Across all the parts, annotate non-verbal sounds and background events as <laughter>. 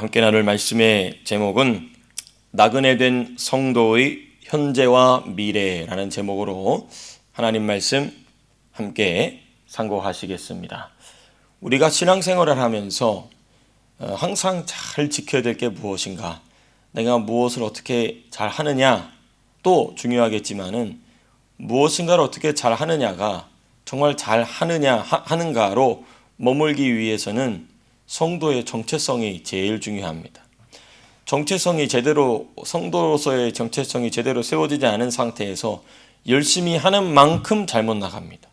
함께 나눌 말씀의 제목은 나그네 된 성도의 현재와 미래라는 제목으로 하나님 말씀 함께 상고하시겠습니다. 우리가 신앙생활을 하면서 어, 항상 잘 지켜야 될 게 무엇인가? 내가 무엇을 어떻게 잘 하느냐? 또 중요하겠지만은 무엇인가를 어떻게 잘 하느냐가 정말 잘 하느냐 하는가로 머물기 위해서는 성도의 정체성이 제일 중요합니다. 정체성이 제대로 성도로서의 정체성이 제대로 세워지지 않은 상태에서 열심히 하는 만큼 잘못 나갑니다.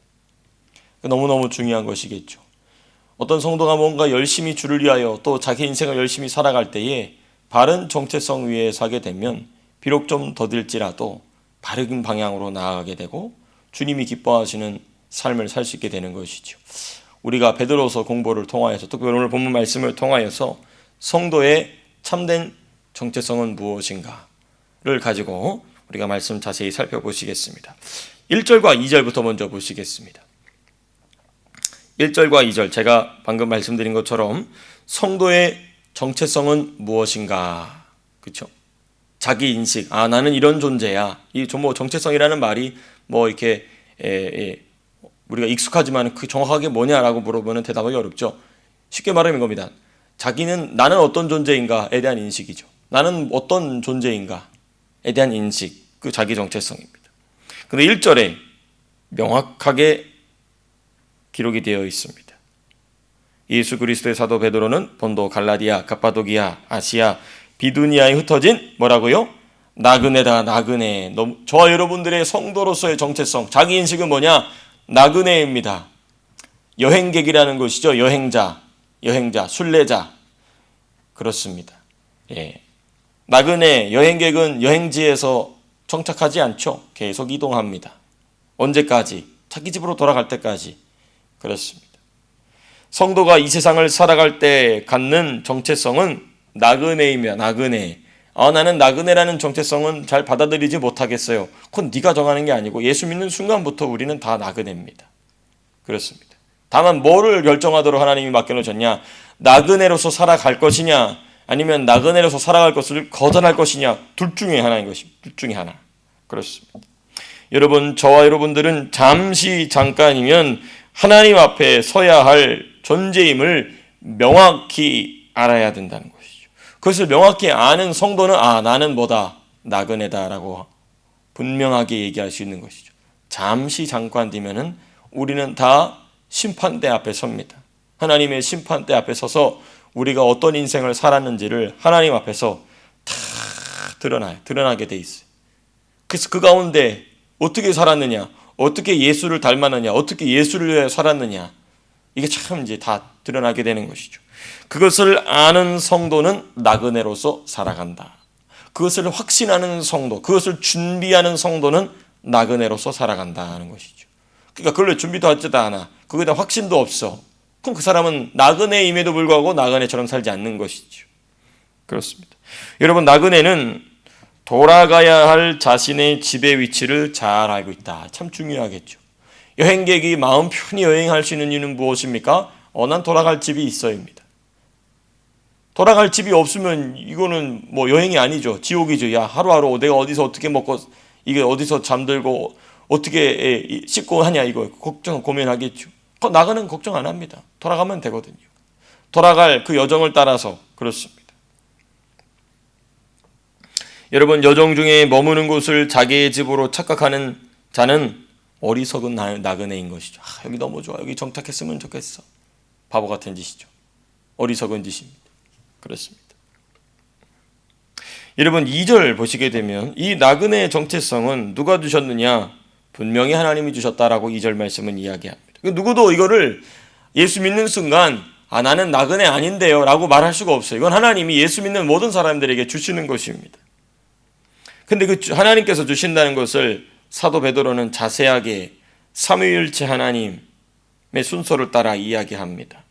너무너무 중요한 것이겠죠. 어떤 성도가 뭔가 열심히 주를 위하여 또 자기 인생을 열심히 살아갈 때에 바른 정체성 위에 서게 되면 비록 좀 더딜지라도 바른 방향으로 나아가게 되고 주님이 기뻐하시는 삶을 살 수 있게 되는 것이죠. 우리가 베드로서 공부를 통하여서 특별히 오늘 본문 말씀을 통하여서 성도의 참된 정체성은 무엇인가를 가지고 우리가 말씀 자세히 살펴보시겠습니다. 1절과 2절부터 먼저 보시겠습니다. 1절과 2절 제가 방금 말씀드린 것처럼 성도의 정체성은 무엇인가? 그렇죠? 자기 인식. 아, 나는 이런 존재야. 이 뭐 정체성이라는 말이 뭐 이렇게 에, 에, 우리가 익숙하지만 그 정확하게 뭐냐라고 물어보면 대답하기 어렵죠. 쉽게 말하면 겁니다. 자기는 나는 어떤 존재인가에 대한 인식이죠. 나는 어떤 존재인가에 대한 인식, 그 자기 정체성입니다. 근데 1절에 명확하게 기록이 되어 있습니다. 예수 그리스도의 사도 베드로는 본도, 갈라디아, 가파도기아, 아시아, 비두니아에 흩어진 뭐라고요? 나그네다, 나그네. 저와 여러분들의 성도로서의 정체성, 자기 인식은 뭐냐? 나그네입니다. 여행객이라는 것이죠. 여행자, 여행자, 순례자. 그렇습니다. 예. 나그네, 여행객은 여행지에서 정착하지 않죠. 계속 이동합니다. 언제까지? 자기 집으로 돌아갈 때까지. 그렇습니다. 성도가 이 세상을 살아갈 때 갖는 정체성은 나그네이며 나그네. 아, 나는 나그네라는 정체성은 잘 받아들이지 못하겠어요. 그건 네가 정하는 게 아니고 예수 믿는 순간부터 우리는 다 나그네입니다. 그렇습니다. 다만 뭐를 결정하도록 하나님이 맡겨놓으셨냐? 나그네로서 살아갈 것이냐? 아니면 나그네로서 살아갈 것을 거절할 것이냐? 둘 중에 하나인 것입니다. 둘 중에 하나. 그렇습니다. 여러분, 저와 여러분들은 잠시 잠깐이면 하나님 앞에 서야 할 존재임을 명확히 알아야 된다는 것이죠. 그것을 명확히 아는 성도는 아 나는 뭐다 나그네다라고 분명하게 얘기할 수 있는 것이죠. 잠시 잠깐 뒤면은 우리는 다 심판대 앞에 섭니다. 하나님의 심판대 앞에 서서 우리가 어떤 인생을 살았는지를 하나님 앞에서 다 드러나요. 드러나게 돼 있어요. 그래서 그 가운데 어떻게 살았느냐, 어떻게 예수를 닮았느냐, 어떻게 예수를 살았느냐, 이게 참 이제 다 드러나게 되는 것이죠. 그것을 아는 성도는 나그네로서 살아간다. 그것을 확신하는 성도, 그것을 준비하는 성도는 나그네로서 살아간다는 것이죠. 그러니까 그걸 준비도 하지도 않아. 그거에 대한 확신도 없어. 그럼 그 사람은 나그네임에도 불구하고 나그네처럼 살지 않는 것이죠. 그렇습니다. 여러분, 나그네는 돌아가야 할 자신의 집의 위치를 잘 알고 있다. 참 중요하겠죠. 여행객이 마음 편히 여행할 수 있는 이유는 무엇입니까? 어, 난 돌아갈 집이 있어입니다. 돌아갈 집이 없으면 이거는 뭐 여행이 아니죠. 지옥이죠. 야, 하루하루 내가 어디서 어떻게 먹고, 이게 어디서 잠들고, 어떻게 씻고 하냐, 이거 걱정, 고민하겠죠. 나가는 걱정 안 합니다. 돌아가면 되거든요. 돌아갈 그 여정을 따라서 그렇습니다. 여러분, 여정 중에 머무는 곳을 자기의 집으로 착각하는 자는 어리석은 나그네인 것이죠. 아, 여기 너무 좋아. 여기 정착했으면 좋겠어. 바보 같은 짓이죠. 어리석은 짓입니다. 그렇습니다. 여러분 2절 보시게 되면 이 나그네의 정체성은 누가 주셨느냐? 분명히 하나님이 주셨다라고 2절 말씀은 이야기합니다. 그 누구도 이거를 예수 믿는 순간 아 나는 나그네 아닌데요 라고 말할 수가 없어요. 이건 하나님이 예수 믿는 모든 사람들에게 주시는 것입니다. 근데 그 하나님께서 주신다는 것을 사도 베드로는 자세하게 삼위일체 하나님의 순서를 따라 이야기합니다.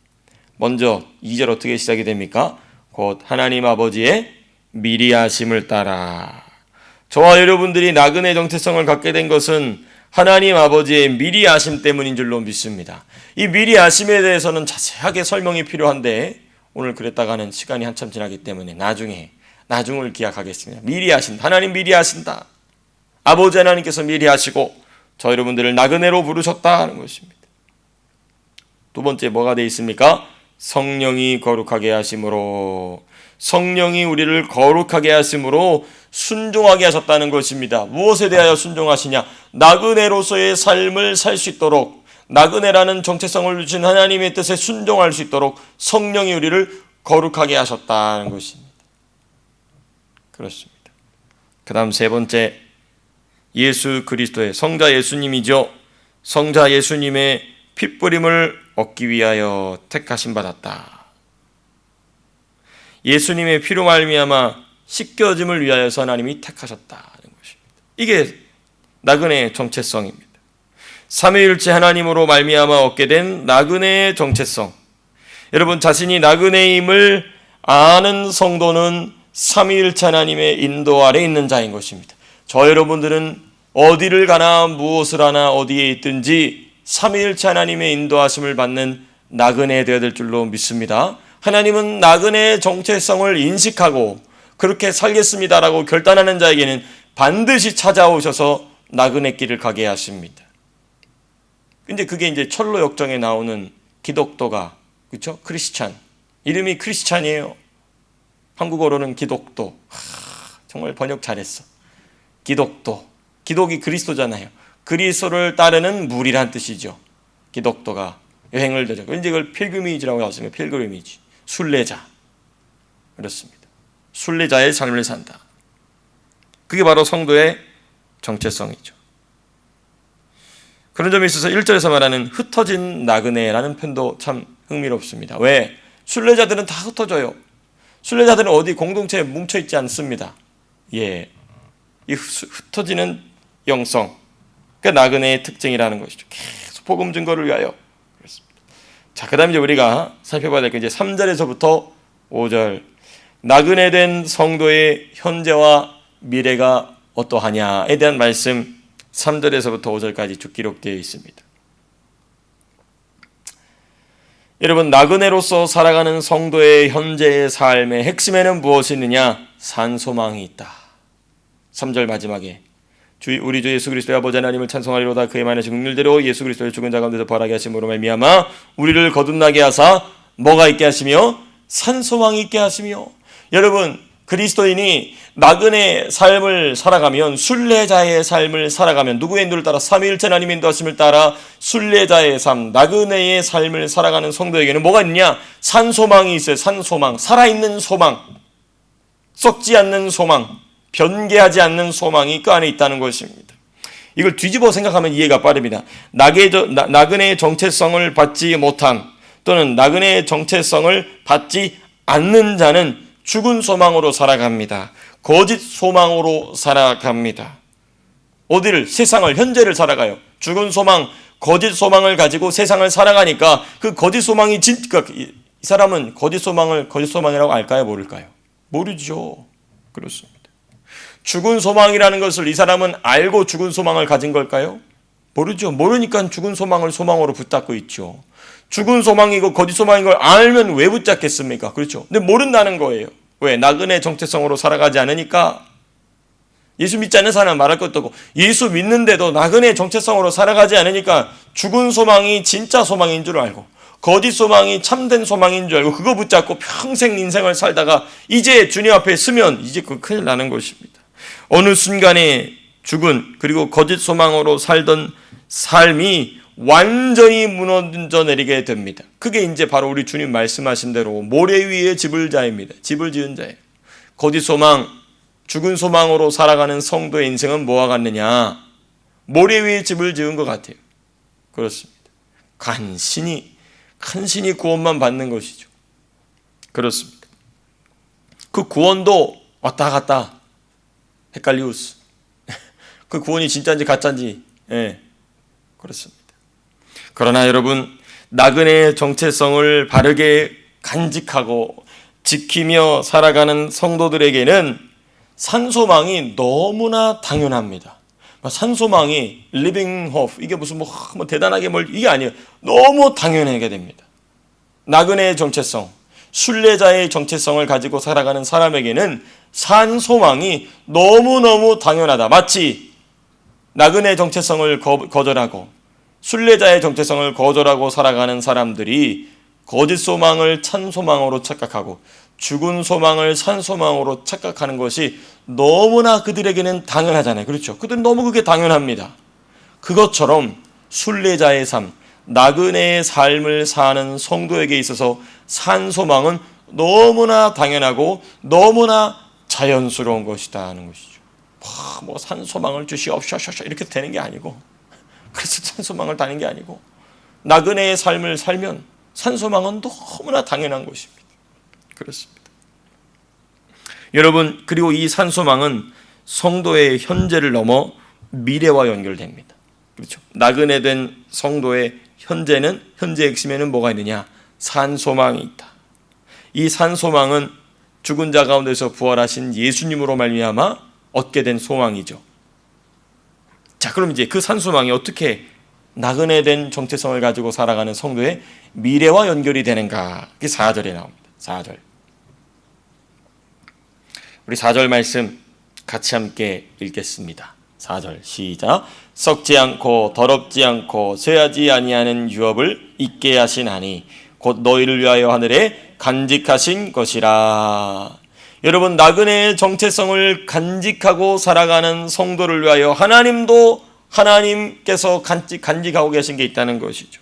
먼저 2절 어떻게 시작이 됩니까? 곧 하나님 아버지의 미리 하심을 따라 저와 여러분들이 나그네 정체성을 갖게 된 것은 하나님 아버지의 미리 하심 때문인 줄로 믿습니다. 이 미리 하심에 대해서는 자세하게 설명이 필요한데 오늘 그랬다가는 시간이 한참 지나기 때문에 나중에 나중을 기약하겠습니다. 미리 하신다. 하나님 미리 하신다. 아버지 하나님께서 미리 하시고 저 여러분들을 나그네로 부르셨다 하는 것입니다. 두 번째 뭐가 돼 있습니까? 성령이 거룩하게 하심으로 성령이 우리를 거룩하게 하심으로 순종하게 하셨다는 것입니다. 무엇에 대하여 순종하시냐? 나그네로서의 삶을 살 수 있도록 나그네라는 정체성을 주신 하나님의 뜻에 순종할 수 있도록 성령이 우리를 거룩하게 하셨다는 것입니다. 그렇습니다. 그다음 세 번째 예수 그리스도의 성자 예수님이죠. 성자 예수님의 핏부림을 얻기 위하여 택하심 받았다. 예수님의 피로 말미암아 씻겨짐을 위하여서 하나님이 택하셨다는 것입니다. 이게 나그네의 정체성입니다. 삼위일체 하나님으로 말미암아 얻게 된 나그네의 정체성. 여러분 자신이 나그네임을 아는 성도는 삼위일체 하나님의 인도 아래 있는 자인 것입니다. 저 여러분들은 어디를 가나 무엇을 하나 어디에 있든지 삼위일체 하나님의 인도하심을 받는 나그네 되어야 될 줄로 믿습니다. 하나님은 나그네의 정체성을 인식하고 그렇게 살겠습니다라고 결단하는 자에게는 반드시 찾아오셔서 나그네 길을 가게 하십니다. 근데 그게 이제 철로 역정에 나오는 기독도가 그렇죠? 크리스찬 이름이 크리스찬이에요. 한국어로는 기독도. 하, 정말 번역 잘했어. 기독도. 기독이 그리스도잖아요. 그리스도를 따르는 무리란 뜻이죠. 기독도가 여행을 되죠. 이제 그걸 필그미지라고 하습니다 필그미지. 순례자. 그렇습니다. 순례자의 삶을 산다. 그게 바로 성도의 정체성이죠. 그런 점에 있어서 1절에서 말하는 흩어진 나그네라는 표현도 참 흥미롭습니다. 왜? 순례자들은 다 흩어져요. 순례자들은 어디 공동체에 뭉쳐 있지 않습니다. 예. 이 흩어지는 영성. 그 나그네의 특징이라는 것이죠. 계속 복음 증거를 위하여. 그렇습니다. 자, 그다음에 이제 우리가 살펴봐야 될 게 이제 3절에서부터 5절. 나그네 된 성도의 현재와 미래가 어떠하냐에 대한 말씀 3절에서부터 5절까지 쭉 기록되어 있습니다. 여러분 나그네로서 살아가는 성도의 현재의 삶의 핵심에는 무엇이 있느냐? 산소망이 있다. 3절 마지막에 주 우리 주 예수 그리스도의 아버지 하나님을 찬송하리로다. 그의 많으신 긍휼대로 예수 그리스도의 죽은 자 가운데서 부활하게 하심으로 말미암아 우리를 거듭나게 하사 뭐가 있게 하시며? 산소망이 있게 하시며. 여러분 그리스도인이 나그네 삶을 살아가면 순례자의 삶을 살아가면 누구의 인도를 따라 삼위일체 하나님 인도하심을 따라 순례자의 삶, 나그네의 삶을 살아가는 성도에게는 뭐가 있냐? 산소망이 있어요. 산소망, 살아있는 소망, 썩지 않는 소망, 변개하지 않는 소망이 그 안에 있다는 것입니다. 이걸 뒤집어 생각하면 이해가 빠릅니다. 나그네의 정체성을 받지 못한 또는 나그네의 정체성을 받지 않는 자는 죽은 소망으로 살아갑니다. 거짓 소망으로 살아갑니다. 어디를 세상을 현재를 살아가요. 죽은 소망, 거짓 소망을 가지고 세상을 살아가니까 그 거짓 소망이 진 그러니까 이 사람은 거짓 소망을 거짓 소망이라고 알까요, 모를까요? 모르죠. 그렇습니다. 죽은 소망이라는 것을 이 사람은 알고 죽은 소망을 가진 걸까요? 모르죠. 모르니까 죽은 소망을 소망으로 붙잡고 있죠. 죽은 소망이고 거짓 소망인 걸 알면 왜 붙잡겠습니까? 그렇죠. 근데 모른다는 거예요. 왜? 나그네 정체성으로 살아가지 않으니까 예수 믿지 않는 사람은 말할 것도 없고 예수 믿는데도 나그네 정체성으로 살아가지 않으니까 죽은 소망이 진짜 소망인 줄 알고 거짓 소망이 참된 소망인 줄 알고 그거 붙잡고 평생 인생을 살다가 이제 주님 앞에 서면 이제 그 큰일 나는 것입니다. 어느 순간에 죽은 그리고 거짓 소망으로 살던 삶이 완전히 무너져 내리게 됩니다. 그게 이제 바로 우리 주님 말씀하신 대로 모래 위에 집을 자입니다. 집을 지은 자예요. 거짓 소망, 죽은 소망으로 살아가는 성도의 인생은 뭐와 같느냐? 모래 위에 집을 지은 것 같아요. 그렇습니다. 간신히, 간신히 구원만 받는 것이죠. 그렇습니다. 그 구원도 왔다 갔다 헷갈리우스. <laughs> 그 구원이 진짜인지 가짜인지, 예, 그렇습니다. 그러나 여러분 나그네의 정체성을 바르게 간직하고 지키며 살아가는 성도들에게는 산소망이 너무나 당연합니다. 산소망이 living hope 이게 무슨 뭐, 뭐 대단하게 뭘 이게 아니에요. 너무 당연하게 됩니다. 나그네의 정체성 순례자의 정체성을 가지고 살아가는 사람에게는 산 소망이 너무너무 당연하다. 마치 나그네 정체성을 거, 거절하고 순례자의 정체성을 거절하고 살아가는 사람들이 거짓 소망을 찬 소망으로 착각하고 죽은 소망을 산 소망으로 착각하는 것이 너무나 그들에게는 당연하잖아요. 그렇죠? 그들은 너무 그게 당연합니다. 그것처럼 순례자의 삶, 나그네의 삶을 사는 성도에게 있어서 산 소망은 너무나 당연하고 너무나 자연스러운 것이다 하는 것이죠. 뭐산 소망을 주시옵소서 이렇게 되는 게 아니고 <laughs> 그래서 산 소망을 다는 게 아니고 나그네의 삶을 살면 산 소망은 너무나 당연한 것입니다. 그렇습니다. 여러분 그리고 이 산 소망은 성도의 현재를 넘어 미래와 연결됩니다. 그렇죠. 나그네 된 성도의 현재는 현재 핵심에는 뭐가 있느냐? 산 소망이 있다. 이 산 소망은 죽은 자 가운데서 부활하신 예수님으로 말미암아 얻게 된 소망이죠. 자, 그럼 이제 그 산 소망이 어떻게 나그네 된 정체성을 가지고 살아가는 성도의 미래와 연결이 되는가? 그게 4절에 나옵니다. 4절. 우리 4절 말씀 같이 함께 읽겠습니다. 4절 시작. 썩지 않고 더럽지 않고 쇠하지 아니하는 유업을 잊게 하시나니 곧 너희를 위하여 하늘에 간직하신 것이라. 여러분 나그네의 정체성을 간직하고 살아가는 성도를 위하여 하나님도 하나님께서 간직 간직하고 계신 게 있다는 것이죠.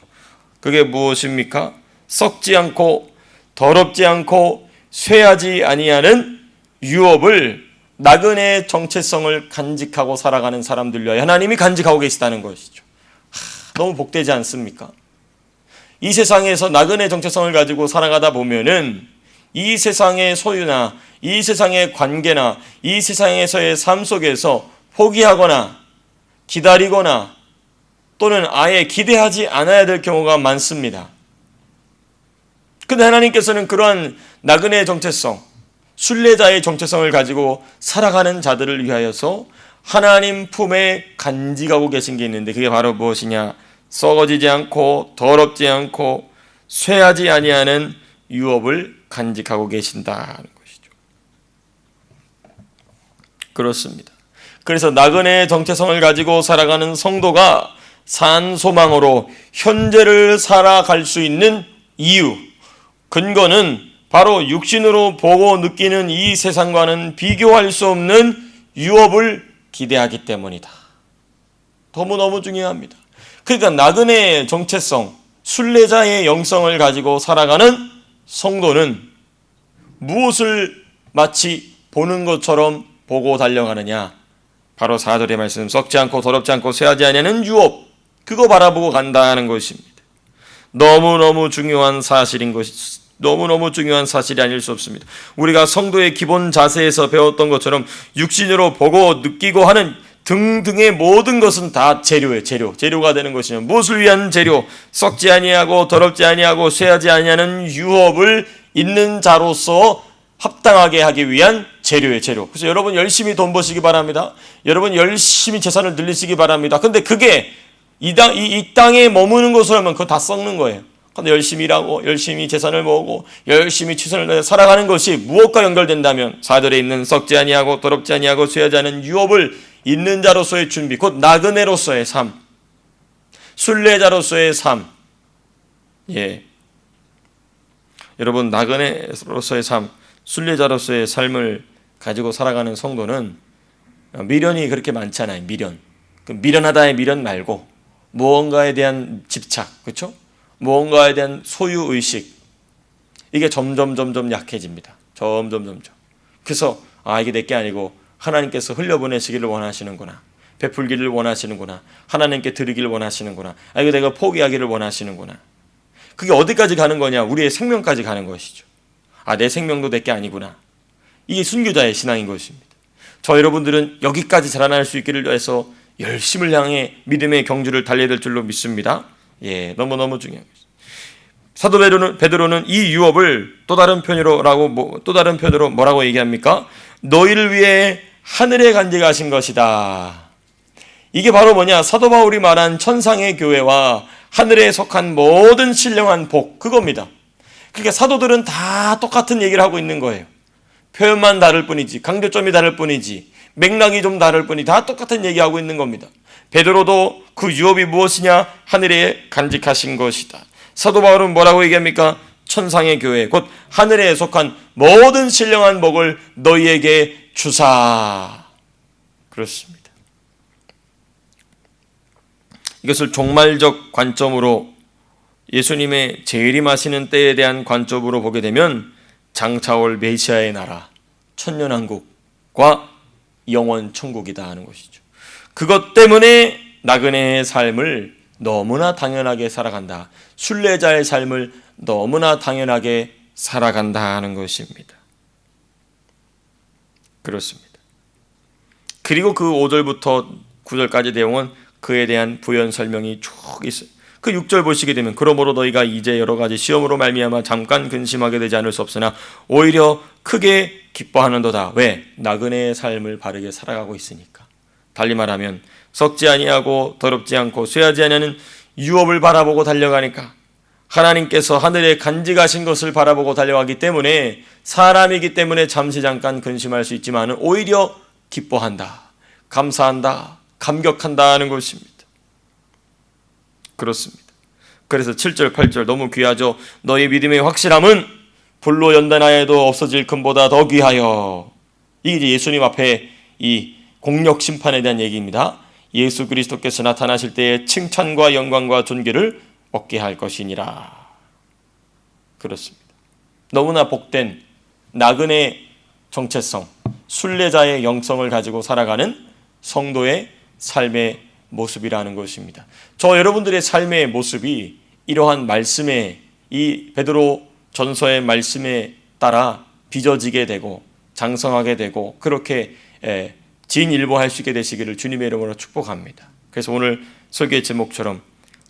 그게 무엇입니까? 썩지 않고 더럽지 않고 쇠하지 아니하는 유업을 나그네의 정체성을 간직하고 살아가는 사람들 위하여 하나님이 간직하고 계시다는 것이죠. 하, 너무 복되지 않습니까? 이 세상에서 나그네 정체성을 가지고 살아가다 보면은 이 세상의 소유나 이 세상의 관계나 이 세상에서의 삶 속에서 포기하거나 기다리거나 또는 아예 기대하지 않아야 될 경우가 많습니다. 근데 하나님께서는 그러한 나그네의 정체성, 순례자의 정체성을 가지고 살아가는 자들을 위하여서 하나님 품에 간직하고 계신 게 있는데 그게 바로 무엇이냐? 썩어지지 않고 더럽지 않고 쇠하지 아니하는 유업을 간직하고 계신다는 것이죠. 그렇습니다. 그래서 나그네의 정체성을 가지고 살아가는 성도가 산 소망으로 현재를 살아갈 수 있는 이유, 근거는 바로 육신으로 보고 느끼는 이 세상과는 비교할 수 없는 유업을 기대하기 때문이다. 너무너무 중요합니다. 그러니까 나그네의 정체성, 순례자의 영성을 가지고 살아가는 성도는 무엇을 마치 보는 것처럼 보고 달려가느냐? 바로 4절의 말씀, 썩지 않고 더럽지 않고 쇠하지 아니하는 유업, 그거 바라보고 간다는 것입니다. 너무너무 중요한 사실인 것이 너무너무 중요한 사실이 아닐 수 없습니다. 우리가 성도의 기본 자세에서 배웠던 것처럼 육신으로 보고 느끼고 하는 등등의 모든 것은 다 재료예요. 재료. 재료가 되는 것이죠. 무엇을 위한 재료? 썩지 아니하고 더럽지 아니하고 쇠하지 아니하는 유업을 있는 자로서 합당하게 하기 위한 재료의 재료. 그래서 여러분 열심히 돈 버시기 바랍니다. 여러분 열심히 재산을 늘리시기 바랍니다. 근데 그게 이, 땅, 이, 이 땅에 머무는 것으로 하면 그거 다 썩는 거예요. 근데 열심히 일하고 열심히 재산을 모으고 열심히 최선을 다해 살아가는 것이 무엇과 연결된다면 사들에 있는 썩지 아니하고 더럽지 아니하고 쇠하지 않은 유업을 있는 자로서의 준비 곧 나그네로서의 삶 순례자로서의 삶 예. 여러분 나그네로서의 삶 순례자로서의 삶을 가지고 살아가는 성도는 미련이 그렇게 많잖아요. 미련. 그 미련하다의 미련 말고 무언가에 대한 집착, 그렇죠? 무언가에 대한 소유 의식 이게 점점 점점 약해집니다. 점점 점점. 그래서 아 이게 내 게 아니고 하나님께서 흘려보내시기를 원하시는구나. 베풀기를 원하시는구나. 하나님께 드리기를 원하시는구나. 아 이거 내가 포기하기를 원하시는구나. 그게 어디까지 가는 거냐? 우리의 생명까지 가는 것이죠. 아 내 생명도 내 게 아니구나. 이게 순교자의 신앙인 것입니다. 저 여러분들은 여기까지 자라날 수 있기를 위해서 열심을 향해 믿음의 경주를 달려야 될 줄로 믿습니다. 예, 너무너무 중요한 것입니다. 사도 베드로는, 베드로는 이 유업을 또 다른 편으로라고 뭐, 또 다른 편으로 뭐라고 얘기합니까? 너희를 위해 하늘에 간직하신 것이다. 이게 바로 뭐냐? 사도 바울이 말한 천상의 교회와 하늘에 속한 모든 신령한 복 그겁니다. 그러니까 사도들은 다 똑같은 얘기를 하고 있는 거예요. 표현만 다를 뿐이지, 강조점이 다를 뿐이지, 맥락이 좀 다를 뿐이 다 똑같은 얘기하고 있는 겁니다. 베드로도 그 유업이 무엇이냐? 하늘에 간직하신 것이다. 사도 바울은 뭐라고 얘기합니까? 천상의 교회, 곧 하늘에 속한 모든 신령한 복을 너희에게 주사. 그렇습니다. 이것을 종말적 관점으로 예수님의 재림하시는 때에 대한 관점으로 보게 되면 장차올 메시아의 나라, 천년왕국과 영원 천국이다 하는 것이죠. 그것 때문에 나그네의 삶을 너무나 당연하게 살아간다. 순례자의 삶을 너무나 당연하게 살아간다 하는 것입니다. 그렇습니다. 그리고 그 5절부터 9절까지 내용은 그에 대한 부연 설명이 쭉 있어요. 그 6절 보시게 되면 그러므로 너희가 이제 여러 가지 시험으로 말미암아 잠깐 근심하게 되지 않을 수 없으나 오히려 크게 기뻐하는도다. 왜? 나그네의 삶을 바르게 살아가고 있으니까. 달리 말하면 썩지 아니하고 더럽지 않고 쇠하지 아니하는 유업을 바라보고 달려가니까 하나님께서 하늘에 간직하신 것을 바라보고 달려가기 때문에 사람이기 때문에 잠시 잠깐 근심할 수 있지만 오히려 기뻐한다. 감사한다. 감격한다 하는 것입니다. 그렇습니다. 그래서 7절, 8절 너무 귀하죠. 너희 믿음의 확실함은 불로 연단하여도 없어질 금보다 더 귀하여. 이게 예수님 앞에 이 공력 심판에 대한 얘기입니다. 예수 그리스도께서 나타나실 때에 칭찬과 영광과 존귀를 얻게 할 것이니라. 그렇습니다. 너무나 복된 나그네 정체성, 순례자의 영성을 가지고 살아가는 성도의 삶의 모습이라는 것입니다. 저 여러분들의 삶의 모습이 이러한 말씀에 이 베드로 전서의 말씀에 따라 빚어지게 되고 장성하게 되고 그렇게 진일보할 수 있게 되시기를 주님의 이름으로 축복합니다. 그래서 오늘 설교의 제목처럼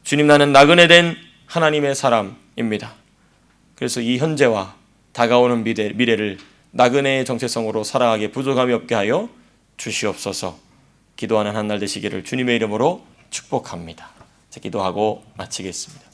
주님 나는 나그네 된 하나님의 사람입니다. 그래서 이 현재와 다가오는 미래, 미래를 나그네의 정체성으로 살아가게 부족함이 없게 하여 주시옵소서. 기도하는 한 날 되시기를 주님의 이름으로 축복합니다. 자, 기도하고 마치겠습니다.